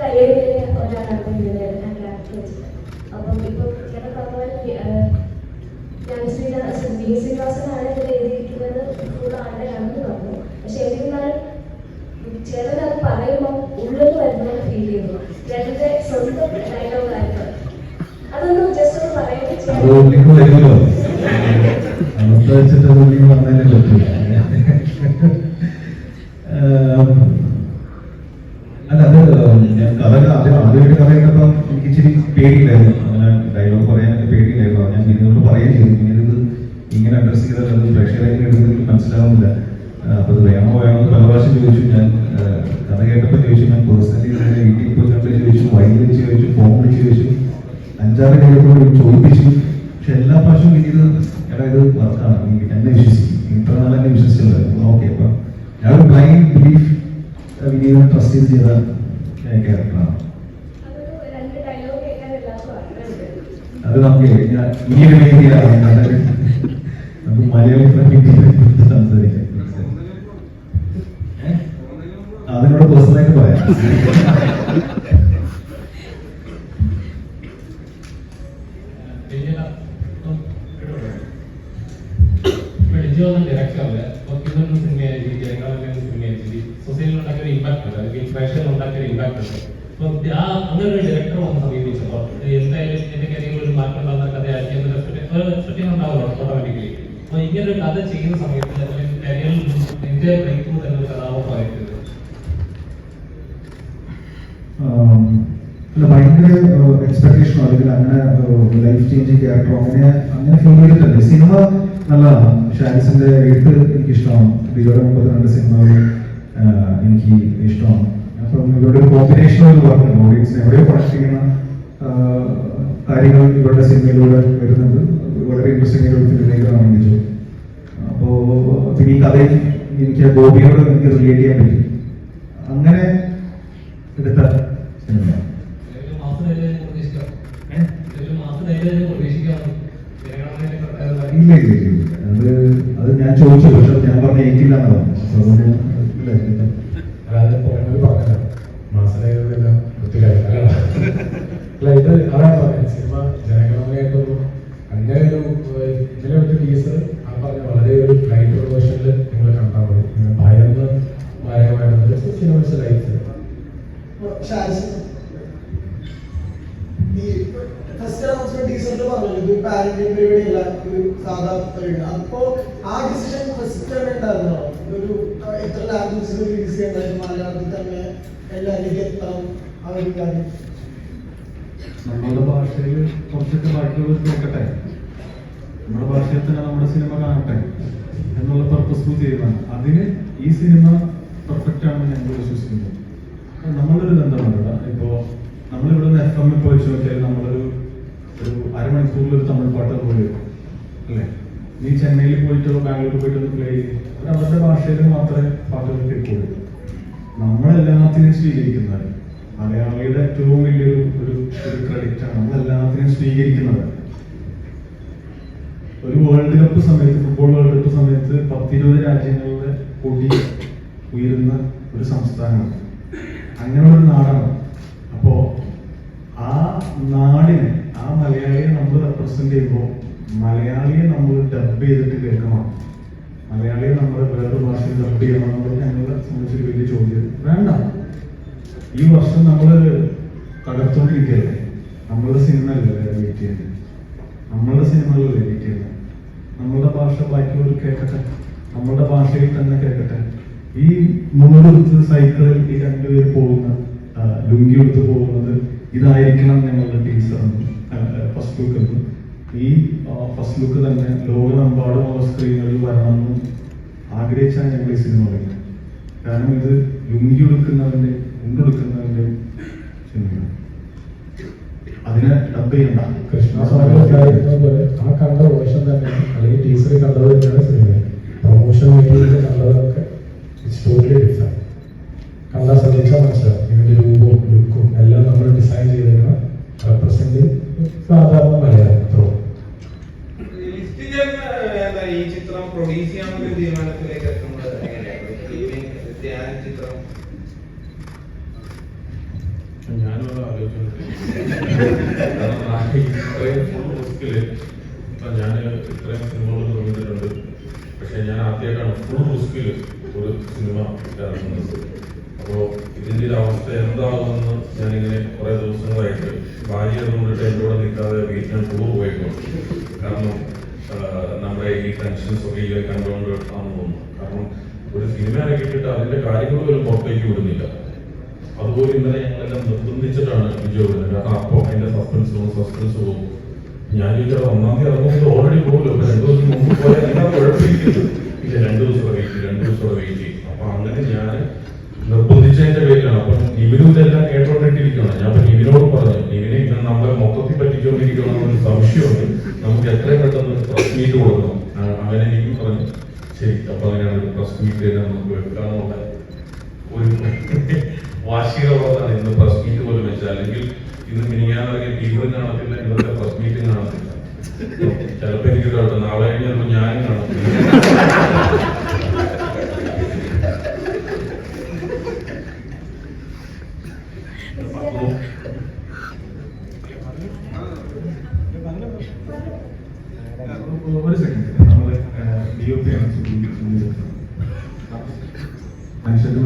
കയ്യിലെ ഒരാളാണ് ഇതിന് ആ ക്യാരക്ടർ വെച്ചത് അപ്പം ഇപ്പൊ ചേട്ടൻ പറഞ്ഞ പോലെ ഞാൻ ശ്രീനിവാസൻ വി ശ്രീനിവാസനാണ് ഇതിൽ എഴുതിയിരിക്കുന്നത് ഫുൾ ആളുടെ ആണെന്ന് പറഞ്ഞു വരുന്നത് ഫീൽ ചെയ്യുന്നു ചേട്ടന്റെ സ്വന്തം ഡയലോഗ് ആയിരുന്നു അതൊന്ന് ജസ്റ്റ് ഒന്ന് പറയുന്നത് അത് ചേട്ടൻ ഉള്ളിക്ക് വരുമല്ലോ അവസ്ഥ വെച്ചിട്ട് അത് ഉള്ളിക്ക് വന്നതിനെ പറ്റില്ല ഏഹ്, അല്ല അത് ഞാൻ കഥ ആദ്യം ആദ്യമായിട്ട് കഥ കേട്ടപ്പോൾ എനിക്ക് ഇച്ചിരി പേടിയില്ലായിരുന്നു. അങ്ങനെ ഡയലോഗ് പറയാൻ പേടിയില്ലായിരുന്നു. ഞാൻ മിനിനോട് പറയുകയും ചെയ്തു. മിനിത് ഇങ്ങനെ അഡ്രസ് ചെയ്താൽ അത് പ്രേക്ഷകരെ എടുത്തെങ്കിൽ മനസ്സിലാവുന്നില്ല. അപ്പോൾ അപ്പൊ അത് വേണോ വേണോ എന്ന് പല പ്രാവശ്യം ചോദിച്ചു. ഞാൻ കഥ കേട്ടപ്പോൾ ചോദിച്ചു ഞാൻ പേഴ്സണലി വീട്ടിൽ പോയി കണ്ട് ചോദിച്ചു വൈ വിളിച്ച് ചോദിച്ചു ഫോൺ വിളിച്ച് ചോദിച്ചു അഞ്ചാറ് പേരോട് ചോദിപ്പിച്ചു. പക്ഷെ എല്ലാ പ്രാവശ്യവും ഇത് എടാ ഇത് വർക്കാണ് എനിക്ക് എന്നെ വിശ്വസിക്കും. ഇത്ര നാളെ എന്നെ വിശ്വസിച്ചത് ഓക്കെ അപ്പം ഞാൻ ബ്ലൈൻഡ് ബിലീഫ് വിനീതൻ ട്രസ്റ്റ് ചെയ്ത് ചെയ്ത ക്യാരക്ടറാണ് അതൊരു രണ്ട് ഡയലോഗ് കേൾക്കാൻ എല്ലാവർക്കും ആഗ്രഹമുണ്ട് അത് നമുക്ക് ഈ ഒരു രീതിയിലാണ് നമുക്ക് മലയാളി? അതിനോട് പേഴ്സണലായിട്ട് പറയാം ഒരു ഇമ്പാക്ട് ഇമ്പാക്ട് അങ്ങനെ ഒരു ഡയറക്ടർ വന്ന് എന്റെ കരിയറിൽ ഒരു മാറ്റം ഉണ്ടാകുന്ന കഥയായിരിക്കും എന്നൊരു എക്സ്പെക്ടേഷൻ ഓട്ടോമാറ്റിക്കലി അപ്പൊ ഇങ്ങനെ ഒരു കഥ ചെയ്യുന്ന സമയത്ത് അല്ലെങ്കിൽ കരിയറിൽ എന്റെ ബ്രേക്ക് ത്രൂ തന്നെ ഒരു അല്ല ഭയങ്കര എക്സ്പെക്ടേഷനോ അല്ലെങ്കിൽ ലൈഫ് ചേഞ്ചിങ് ക്യാരക്ടറോ അങ്ങനെ അങ്ങനെ ഫീൽ ചെയ്തിട്ടില്ല സിനിമ നല്ലതാണ്. ഷാരിസിന്റെ എഴുത്ത് എനിക്ക് ഇഷ്ടമാണ് മുമ്പത്തെ രണ്ട് സിനിമകൾ എനിക്ക് ഇഷ്ടമാണ്. അപ്പം ഇവരുടെ ഒരു കോമ്പിനേഷൻ ഒരു വർക്കുണ്ട് ഓഡിയൻസിനെ എവിടെയോ കണക്ട് ചെയ്യുന്ന കാര്യങ്ങൾ ഇവരുടെ സിനിമയിലൂടെ വരുന്നുണ്ട്. വളരെ ഇൻട്രസ്റ്റിംഗ് ആയിട്ട് ഒരു ഫിലിമേക്കറാണ് ബിജു അപ്പോൾ പിന്നെ ഈ കഥയിൽ എനിക്ക് ഗോപിയോട് എനിക്ക് റിലേറ്റ് ചെയ്യാൻ പറ്റി. അങ്ങനെ എടുത്ത സിനിമ. ഇല്ല ഇല്ല ഇല്ല. അത് അത് ഞാൻ ചോദിച്ചു പക്ഷെ ഞാൻ പറഞ്ഞ എനിക്കില്ല എന്നാണ്. അതുകൊണ്ട് ഇല്ല, ഇല്ല. അല്ലാതെ പറയുന്നത് പറഞ്ഞല്ലോ മാസനയിലെല്ലാം വൃത്തികാരം അല്ല ഇത് അതാണ് പറഞ്ഞത് സിനിമ ജനഗണമനയായിട്ടൊരു അങ്ങനെ ഒരു ഏഹ്, ഇന്നലെ ഒരു ടീസർ ആ പറഞ്ഞ വളരെ ഒരു ലൈറ്റ് വേർഷനിൽ നിങ്ങൾ കണ്ടാൽ മതി നിങ്ങൾ ഭയന്ന് ഭയമായിട്ട് cinema life Shaji first announcement ടീച്ചറിന്റെ പറഞ്ഞു ഇത് പാരന്റിംഗ് പരിപാടിയല്ല ഒരു സാധാ പരിപാടി അപ്പോ ആ ഡിസിഷൻ ഫസ്റ്റ് ടൈം ഉണ്ടായിരുന്നോ? ഒരു എത്ര ലാംഗ്വേജ് റിലീസ് ചെയ്യണ്ടായിരുന്നു മലയാളത്തിൽ തന്നെ എല്ലാവരിലേക്ക് എത്തണം ആ ഒരു കാര്യം. നമ്മുടെ ഭാഷയിൽ കുറച്ചൊക്കെ ബാക്കിയുള്ളവർ കേൾക്കട്ടെ? നമ്മുടെ ഭാഷയിൽ തന്നെ നമ്മുടെ സിനിമ കാണട്ടെ എന്നുള്ള പർപ്പസ് ചെയ്യുന്നതാണ്. അതിന് ഈ സിനിമ പെർഫെക്റ്റ് ആണെന്ന് ഞങ്ങൾ വിശ്വസിക്കുന്നു. നമ്മളൊരു ബന്ധമാണ് ഇപ്പോ നമ്മളിവിടെ നിന്ന് എഫ് എമ്മിൽ പോയി നോക്കിയാൽ നമ്മളൊരു ഒരു അരമണിക്കൂറിൽ ഒരു തമിഴ് പാട്ട് പോയി അല്ലേ? നീ ചെന്നൈയിൽ പോയിട്ടോ ബാംഗ്ലൂർ പോയിട്ടോ പ്ലേ ചെയ്യും. അവരുടെ ഭാഷയിൽ മാത്രമേ പാട്ടുകൾ കേൾക്കുള്ളൂ നമ്മളെല്ലാത്തിനും സ്വീകരിക്കുന്നത് മലയാളിയുടെ ഏറ്റവും വലിയൊരു ഒരു ഒരു ക്രെഡിറ്റാണ് നമ്മളെല്ലാത്തിനും സ്വീകരിക്കുന്നത്. ഒരു വേൾഡ് കപ്പ് സമയത്ത് ഫുട്ബോൾ വേൾഡ് കപ്പ് സമയത്ത് പത്തിരുപത് രാജ്യങ്ങളുടെ കൊടി ഉയരുന്ന ഒരു സംസ്ഥാനമാണ്. അങ്ങനെ ഒരു നാടാണ്. അപ്പോ ആ നാടിനെ ആ മലയാളിയെ നമ്മൾ റെപ്രസെന്റ് ചെയ്യുമ്പോൾ മലയാളിയെ നമ്മൾ ഡബ് ചെയ്തിട്ട് കേൾക്കണം. മലയാളിയെ നമ്മൾ വേറൊരു ഭാഷയിൽ ഡബ് ചെയ്യണം എന്നുള്ളത് ഞങ്ങളെ സംബന്ധിച്ചൊരു വലിയ ചോദ്യം. വേണ്ട. ഈ വർഷം നമ്മൾ തകർത്തോണ്ടിരിക്കുകയല്ലേ നമ്മളുടെ സിനിമ അല്ലേ വെയിറ്റ് ചെയ്യുന്നത് നമ്മളുടെ സിനിമകളല്ലേ വെയിറ്റ് ചെയ്യുന്നത് നമ്മളുടെ ഭാഷ ബാക്കിയുള്ളവർ കേൾക്കട്ടെ. നമ്മളുടെ ഭാഷയിൽ തന്നെ കേൾക്കട്ടെ. ഈ മൂന്ന് സൈക്കിളിൽ ഈ രണ്ടുപേർ പോകുന്ന ലുങ്കി എടുത്ത് പോകുന്നത് ഇതായിരിക്കണം ഞങ്ങളുടെ ടീച്ചർ ഫസ്റ്റ് ലുക്ക് എന്ന് ഈ ഫസ്റ്റ് ലുക്ക് തന്നെ ലോകമെമ്പാടുമുള്ള സ്ക്രീനുകളിൽ വരണമെന്ന് ആഗ്രഹിച്ചാണ് ഞങ്ങൾ ഈ സിനിമ പറയുന്നത് കാരണം ഇത് ലുങ്കി എടുക്കുന്നവന്റെ മുണ്ടെടുക്കുന്നവന്റെ സിനിമയാണ് അതിനെ ഡബ് ചെയ്യണ്ട കൃഷ്ണ ആ കണ്ട വേഷം തന്നെ ചിത്രം പ്രൊഡ്യൂസ് ചെയ്യാനുള്ള തീരുമാനത്തിലേക്ക് എത്തുന്നത് എങ്ങനെയാണ് ചിത്രം? ഇപ്പൊ ഞാൻ ഇത്രയും സിനിമകൾ നിർമ്മിച്ചിട്ടുണ്ട് പക്ഷെ ഞാൻ ആദ്യമായിട്ടാണ് ഫുൾ റിസ്കിൽ ഒരു സിനിമ ഇറങ്ങുന്നത്. അപ്പോൾ ഇതിന്റെ ഒരു അവസ്ഥ എന്താകുമെന്ന് ഞാനിങ്ങനെ കുറെ ദിവസങ്ങളായിട്ട് ഭാര്യ അതുകൊണ്ടിട്ട് എന്റെ കൂടെ നിൽക്കാതെ വീട്ടിൽ ടൂർ പോയിക്കോളും കാരണം നമ്മുടെ ഈ ടെൻഷൻസ് ഒക്കെ ഈ കണ്ടുകൊണ്ട് ആണെന്ന് തോന്നുന്നു. കാരണം ഒരു സിനിമ ഇറക്കിയിട്ട് അതിന്റെ കാര്യങ്ങൾ പോലും പുറത്തേക്ക് വിടുന്നില്ല. അതുപോലെ ഇന്നലെ ഞങ്ങളെല്ലാം നിർബന്ധിച്ചിട്ടാണ് വിജയ് വരുന്നത് കാരണം അപ്പോൾ അതിന്റെ സസ്പെൻസ് പോകും സസ്പെൻസ് പോകും. ഞാൻ ചോദിച്ചാൽ ഒന്നാം തീയതി ഇറങ്ങുമ്പോൾ ഓൾറെഡി പോകുമല്ലോ. അപ്പൊ രണ്ടു ദിവസം മുമ്പ് പോയാൽ എല്ലാം കുഴപ്പമില്ല രണ്ടു ദിവസം വെയിറ്റ് രണ്ടു ദിവസം വെയിറ്റ് ചെയ്യും. അപ്പൊ അങ്ങനെ ഞാൻ നിർബന്ധിച്ചതിന്റെ പേരിലാണ്. അപ്പം ഇവരും ഇതെല്ലാം കേട്ടോണ്ടിരിക്കുകയാണ്. ഞാൻ മീറ്റ് കൊടുക്കണം അങ്ങനെ എനിക്കും പറഞ്ഞു ശരി അപ്പൊ അങ്ങനെയാണ് ഒരു പ്രസ് മീറ്റ് തന്നെ നമുക്ക് വെക്കാന്നുള്ള ഒരു വാർഷിക പുറത്താണ് ഇന്ന് പ്രസ് മീറ്റ് പോലും വെച്ചാൽ അല്ലെങ്കിൽ ഇന്ന് മിനിയാനിറങ്ങിയ ടീമും കാണത്തില്ല ഇന്നത്തെ പ്രസ് മീറ്റും കാണത്തില്ല ചിലപ്പോ എനിക്ക് കേട്ടോ നാളെ കഴിഞ്ഞപ്പോ ഞാനും കാണത്തില്ല അപ്പോ ഒരു സെക്കൻഡ് നമ്മൾ ഡി ഒ പി ആണ്. മനുഷ്യരുടെ